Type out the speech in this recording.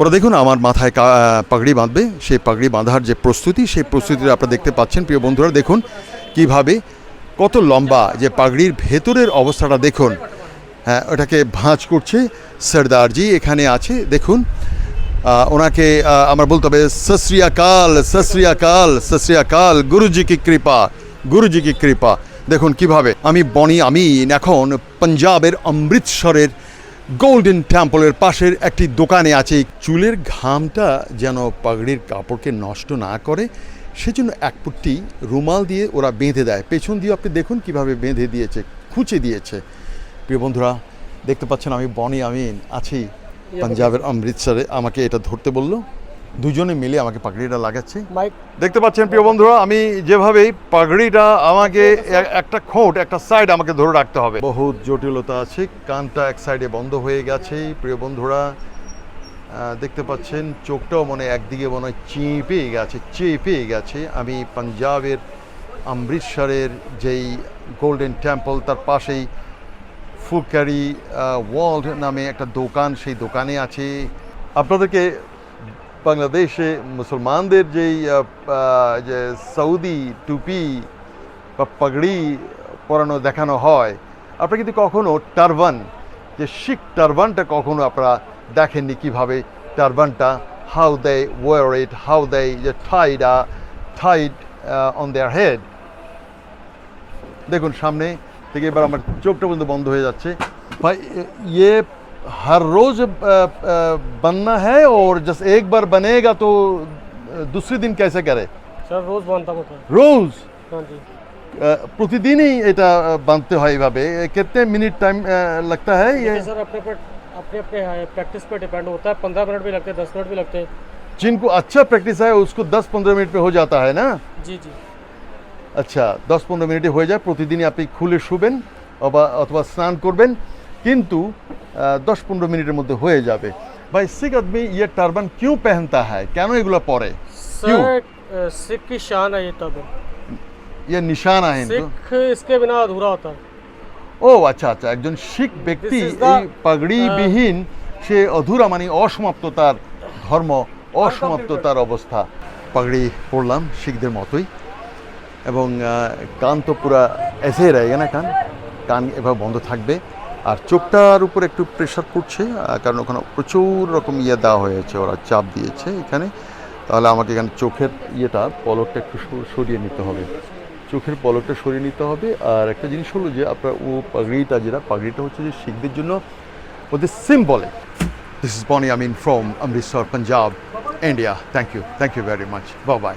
ওরা দেখুন, আমার মাথায় পাগড়ি বাঁধবে, সেই পাগড়ি বাঁধার যে প্রস্তুতি, সেই প্রস্তুতিটা আপনারা দেখতে পাচ্ছেন, প্রিয় বন্ধুরা। দেখুন কীভাবে কত লম্বা যে পাগড়ির ভেতরের অবস্থাটা, দেখুন। হ্যাঁ ওটাকে ভাঁজ করছে সর্দারজি এখানে আছে, দেখুন। ওনাকে আমার বলতে হবে সশ্রিয়াকাল সশ্রিয়াকাল সশ্রিয়াকাল গুরুজি কি কৃপা, গুরুজি কি কৃপা। দেখুন কীভাবে, আমি বনি আমিন, এখন পাঞ্জাবের অমৃতসরের গোল্ডেন টেম্পলের পাশের একটি দোকানে আছে। চুলের ঘামটা যেন পাগড়ির কাপড়কে নষ্ট না করে সেজন্য এক পুট্টি রুমাল দিয়ে ওরা বেঁধে দেয়। পেছন দিয়ে আপনি দেখুন কীভাবে বেঁধে দিয়েছে খুঁচে দিয়েছে। প্রিয় বন্ধুরা দেখতে পাচ্ছেন আমি বনি আমিন আছি। পাঞ্জাবের অমৃতসরে। আমাকে এটা ধরতে বলল। দুজনে মিলে আমাকে পাগড়িটা লাগাচ্ছে। দেখতে পাচ্ছেন প্রিয় বন্ধুরা আমি যেভাবেই পাগড়িটা আমাকে একটা খোঁট একটা সাইড আমাকে ধরে রাখতে হবে। বহুত জটিলতা আছে কানটা এক সাইডে বন্ধ হয়ে গেছে প্রিয় বন্ধুরা। দেখতে পাচ্ছেন চোখটাও মনে একদিকে মনে হয় চেপে গেছে চেপে গেছে। আমি পাঞ্জাবের অমৃতসরের যেই গোল্ডেন টেম্পল তার পাশেই ফুকারি ওয়ার্ল্ড নামে একটা দোকান সেই দোকানে আছে। আপনাদেরকে বাংলাদেশে মুসলমানদের যেই যে সৌদি টুপি বা পাগড়ি পরানো, দেখানো হয়, আপনারা কিন্তু কখনো টারবান, যে শিখ টারবানটা কখনো আপনারা দেখেননি কীভাবে টারবানটা how they wear it how they যে tied tied on their head দেখুন, সামনে থেকে এবার আমার চোখটা পর্যন্ত বন্ধ হয়ে যাচ্ছে। ভাই ये हर रोज अ, अ, बनना है और जस्ट एक बार बनेगा तो अ, दूसरे दिन कैसे करे सर रोज बनता होता है রোজ हाँ जी अ, প্রতিদিনই এটা আ, বানতে হয় এভাবে कितने मिनट टाइम लगता है ये ये सर अपने पे अपने अपने प्रैक्टिस पे डिपेंड होता है पंद्रह मिनट भी लगते हैं दस मिनट भी लगते हैं जिनको अच्छा प्रैक्टिस है उसको 10-15 मिनट में हो जाता है ना जी जी আচ্ছা দশ পনেরো মিনিটে হয়ে যায় প্রতিদিনই আপনি খুলে শুবেন অবা অথবা স্নান করবেন কিন্তু আহ, দশ পনেরো মিনিটের মধ্যে হয়ে যাবে ভাই সিখ আদমি ইয়ে টারবান কিউ পেহনতা হয় কেন এগুলো পরে क्यों? सर अ, सिख की शान है ये तब ইয়ে নিশান আহেন তো सिख इसके बिना अधूरा होता है ও আচ্ছা আচ্ছা একজন শিখ ব্যক্তি This is the- এই পাগড়িবিহীন সে অধুরা মানে অসমাপ্ত তার ধর্ম অসমাপ্ত তার অবস্থা পাগড়ি পরলাম শিখদের মতোই এবং আহ, কান তো পুরা এসে রয়েছে না কান কান এভাবে বন্ধ থাকবে আর চোখটার উপর একটু প্রেশার পড়ছে কারণ ওখানে প্রচুর রকম ইয়ে দেওয়া হয়েছে, ওরা চাপ দিয়েছে এখানে। তাহলে আমাকে এখানে চোখের ইয়েটা, পলকটা একটু সরিয়ে নিতে হবে। চোখের পলকটা সরিয়ে নিতে হবে, আর একটা জিনিস হলো যে আপনার ও পাগড়িটা যেটা, পাগড়িটা হচ্ছে যে শিখদের জন্য ওদের symbolic this is Boni Amin from Amritsar Punjab India thank you thank you very much bye bye